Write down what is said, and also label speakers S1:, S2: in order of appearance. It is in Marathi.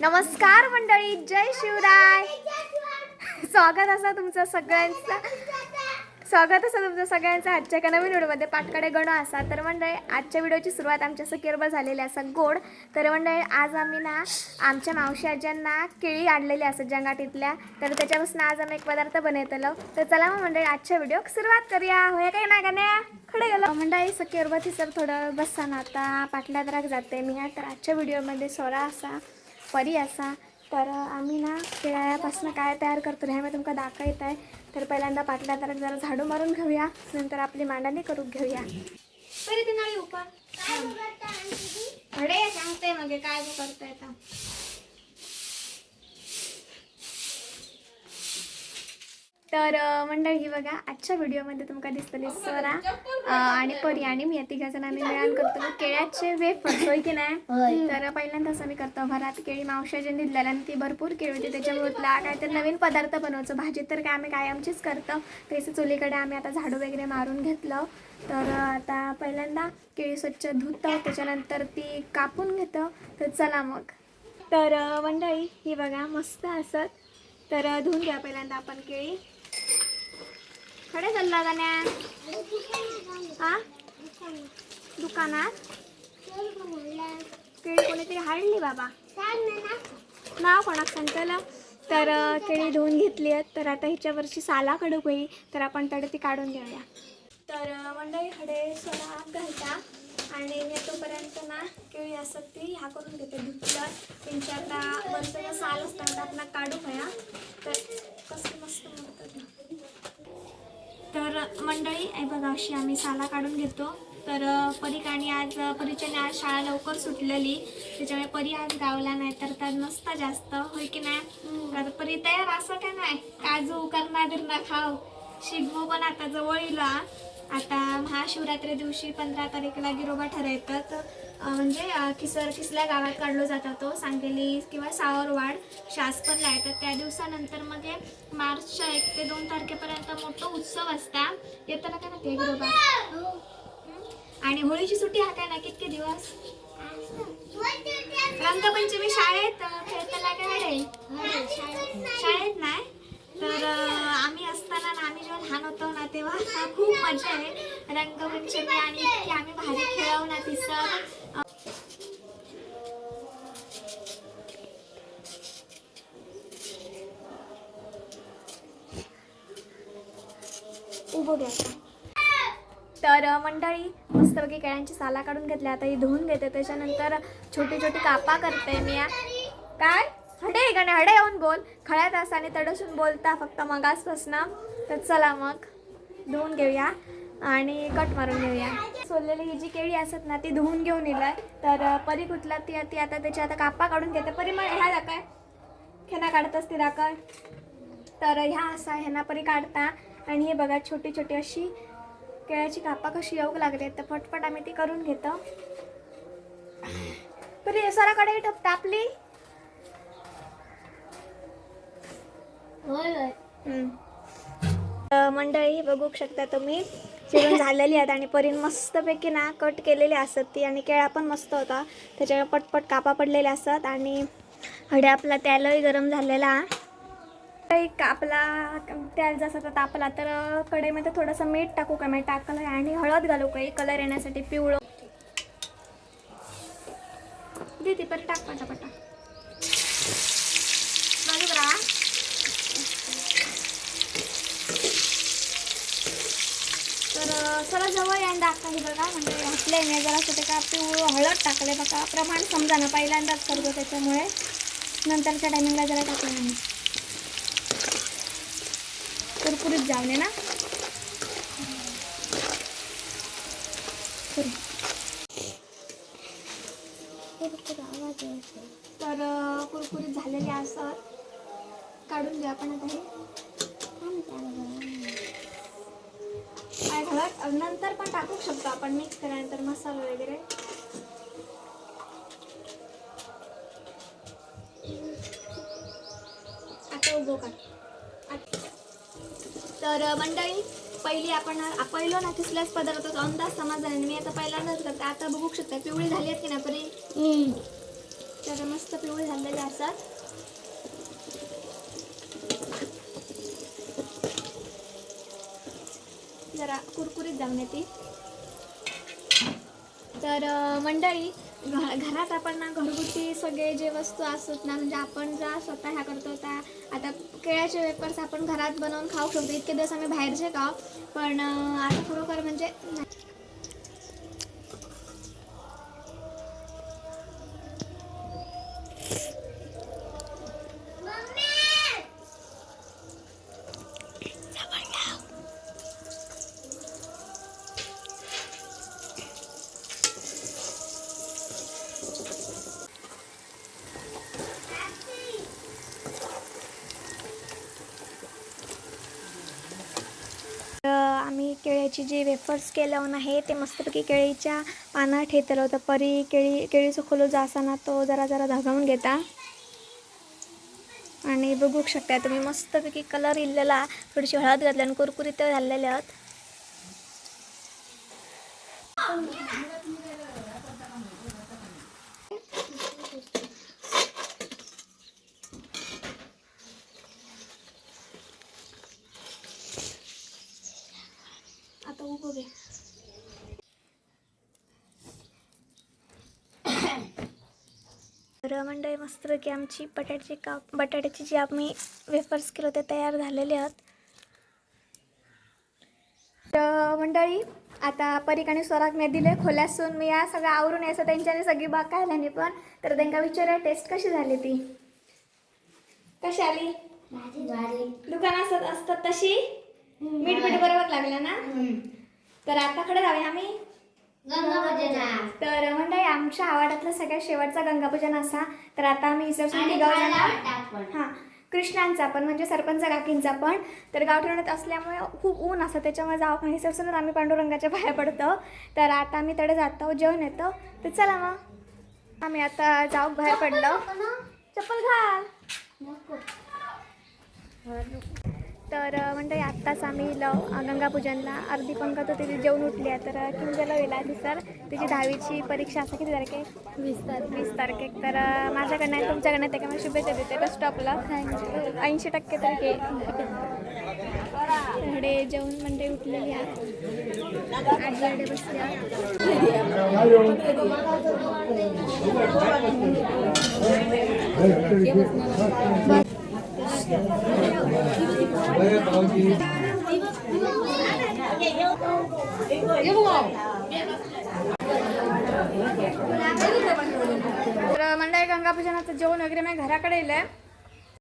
S1: नमस्कार मंडळी जय शिवराय. स्वागत असं तुमचं सगळ्यांचं. स्वागत असं तुमचं सगळ्यांचं. आजच्या एका नवीन व्हिडिओमध्ये पाटकडे गण असा. तर मंडळी आजच्या व्हिडिओची सुरुवात आमच्या असं झालेली असा गोड. तर मंडळी आज आम्ही ना आमच्या मावशी आज्यांना केळी आणलेली असत जंगाटीतल्या. तर त्याच्यापासून आज आम्ही एक पदार्थ बनवतलो. तर चला मग मंडळी आजच्या व्हिडिओ सुरुवात करूया. होय काय नाही गाण्या? खडे गेलो. मंडळी सकेरबती सर थोडं बससा ना आता. पाटल्या राग जाते. मी तर आजच्या व्हिडिओमध्ये सोरा असा परी असा. तर आम्ही ना केळ्यापासून काय तयार करतो हे मी तुमका दाखवत आहे. तर पहिल्यांदा पाटल्या तर जरा झाडू मारून घेऊया. नंतर आपली मांडणी करून घेऊया. परी ती नळी उपर अडे सांगते मग हे काय करतोय आता. तर मंडळी ही बघा आजच्या व्हिडिओमध्ये तुमका दिसतली स्वरा आणि परी आणि मी. या तिघा जणांनी मिळून करतो केळ्याचे वेफर्स होय की नाही? तर पहिल्यांदाच आम्ही करतो घरात केळी मावशाचे दिलेल्या आणि ती भरपूर केळी होती. त्याच्यामुळे काहीतरी नवीन पदार्थ बनवायचं. भाजी तर काय आम्ही कायमचीच करतो. त्याचं चुलीकडे आम्ही आता झाडू वगैरे मारून घेतलं. तर आता पहिल्यांदा केळी स्वच्छ धुतो. त्याच्यानंतर ती कापून घेतो. तर चला मग. तर मंडळी ही बघा मस्त असत तर धुवून घ्या पहिल्यांदा आपण केळी. खडे चालला गाण्या. हा? दुकानात? केळी कोणीतरी हाडली बाबा. नाव कोणाक सांगतलं? तर केळी धुवून घेतली आहेत. तर आता ह्याच्यावरची साला कडक होई तर आपण तडे ती काढून घेऊया. तर मंडळी खडे सोडा आत घालता. आणि मी तोपर्यंत ना केळी असत ती ह्या करून घेते. धुतलं. त्यांच्या आता वरचं साल असतात आपण काढू घ्या तर कसं मस्त म्हणतात ना. तर मंडळी आहे बघा अशी आम्ही साला काढून घेतो. तर परीक आणि आज परीच्याने आज शाळा लवकर सुटलेली. त्याच्यामुळे परी आज गावला नाही तर त्यात नसता जास्त. होय की नाही? तर परी तयार असं काय नाही? काजू करणा बिरणा खाऊ. शिगमो पण आता जवळ येला आता महाशिवरात्री दिवशी पंधरा तारीखला गिरोबा ठरवतात म्हणजे किसर किसल्या गावात काढलो जाता तो सांगली किंवा सावरवाड. शासपणला येतात तर त्या दिवसानंतर मग मार्चच्या एक ते दोन तारखेपर्यंत मोठा उत्सव असता. येताना काय ना ते आणि होळीची सुट्टी हा काय ना कितके दिवस? रंगपंचमी शाळेत खेळताना काय आहे शाळेत नाही. तर आम्ही असताना ना आम्ही जेव्हा लहान होतो ना तेव्हा खूप मजा आहे. रंगपंचमी आणि इतकी आम्ही भारी खेळ ना उभं घ्या तर मंडळी मस्तपैकी केळ्यांची साला काढून घेतल्या. आता ही धुवून घेते. त्याच्यानंतर छोटी छोटी कापा करते मी. काय? हडे गाणे हडे येऊन बोल. खळ्यात तासाने तडसून बोलता. फक्त मगासपासनं. तर चला मग. धुवून घेऊया. आणि कट मारून घेऊया. सोललेली ही जी केळी असत ना ती धुवून घेऊन येलाय तर परी कुठला ती ती आता त्याची आता कापा काढून घेते. परी मग ह्या दाखय खेना काढतच ती दाखय तर ह्या असा ह्यांना परी काढता. आणि हे बघा छोटी छोटी अशी केळ्याची कापा कशी येऊ लागले तर पटपट आम्ही ती करून घेतो. परी सराकडे टप. अ, मंडळी बघू शकता तुम्ही. चिरून झालेली आहेत आणि परीन मस्तपैकी ना कट केलेली असत ती आणि केळा पण मस्त होता. त्याच्यावर पटपट कापा पडलेले असतात आणि हडे आपला त्यालही गरम झालेला. एक आपला तेल जसा तर तापला तर कढईमध्ये थोडंसं मीठ टाकू का? म्हणजे मीठ टाकलं आणि हळद घालू काही कलर येण्यासाठी पिवळं जवळ जवळ या आता हे बघा म्हणजे घातले मी. जरा असं ते का पिवळं हळद टाकले बघा. प्रमाण समजा ना पहिल्यांदाच करतो त्याच्यामुळे. नंतरच्या टायमिंगला जरा टाकलं नाही. कुरकुरीत जाऊ नये ना. तर कुरकुरीत झालेले असत काढून द्या आपण आता हे. घालत नंतर पण टाकू शकतो आपण मिक्स केल्यानंतर मसाला वगैरे. आता उभं काढ तर मंडळी पहिली आपण पहिलं ना कसल्याच पदार्थाचा अंदाज समजला नाही मी आता पहिल्यांदाच करते. आता बघू शकता पिवळी झाली आहेत की ना परी? तर मस्त पिवळे झालेले असतात जरा कुरकुरीत जाऊन येते. तर मंडळी घ- घरात आपण ना घरगुती सगळे जे वस्तू असत ना म्हणजे आपण ज्या स्वतः ह्या करतो त्या आता केळ्याचे वेपर्स आपण घरात बनवून खाऊ शकतो. इतके दिवस आम्ही बाहेरचे खाऊ. पण आता खरोखर म्हणजे केळ्याची जी वेफर्स केलं आहे ते मस्तपैकी केळीच्या पानात ठेतलं होतं. परी केळी केळीचं खोलो जो असा ना तो जरा जरा धगावून घेता. आणि बघू शकता तुम्ही मस्तपैकी कलर इल्लेला थोडीशी हळद घातली आणि कुरकुरीत झालेले आहेत. आता उभं घे तर मंडळी मस्त की आमची बटाट्याची का बटाट्याची जी आम्ही वेफर्स केलं ते तयार झालेले आहेत. तर मंडळी आता परीक आणि स्वराग मी दिले खोल्यासून मी या सगळं आवरून यायचं त्यांच्याने सगळी बाग खायला पण तर त्यांना विचारूया टेस्ट कशी झाली ती? कशी आली? दुकानात असत असतात तशी? मीठ मीठ बरोबर लागलं ना? तर आता कडे जाऊया आम्ही. तर मंडळी आमच्या आवाडातला सगळ्यात शेवटचा गंगापूजन असा. तर आता आम्ही गाव जाणार. हां कृष्णांचा पण म्हणजे सरपंच काकींचा पण. तर गावठिकाणात असल्यामुळे खूप ऊन असतं त्याच्यामुळे जाऊ पण इसरसूनच आम्ही पांडुरंगाच्या पाया पडतो. तर आता आम्ही तडे जातो जेवण येतो. तर चला मग. आम्ही आता जाऊ बाहेर पडलो. चप्पल घाल. तर मंडळी आत्ताच आम्ही लव गंगापूजनला अर्धी पंगत होती ती जेवण उठली आहे तर किंजला गेला सर. तिची दहावीची परीक्षा असं किती तारखे? वीस तारखे. वीस तारखे. तर माझ्याकडनं आणि तुमच्याकडनं ते मला शुभेच्छा देते बस स्टॉपला? ऐंशी टक्के तर घे इकडे जेवण मंडळी उठलेली आहे आजीकडे बसली आहे. तर मंडळी गंगापूजनाचं जेवण वगैरे मी घराकडे येलं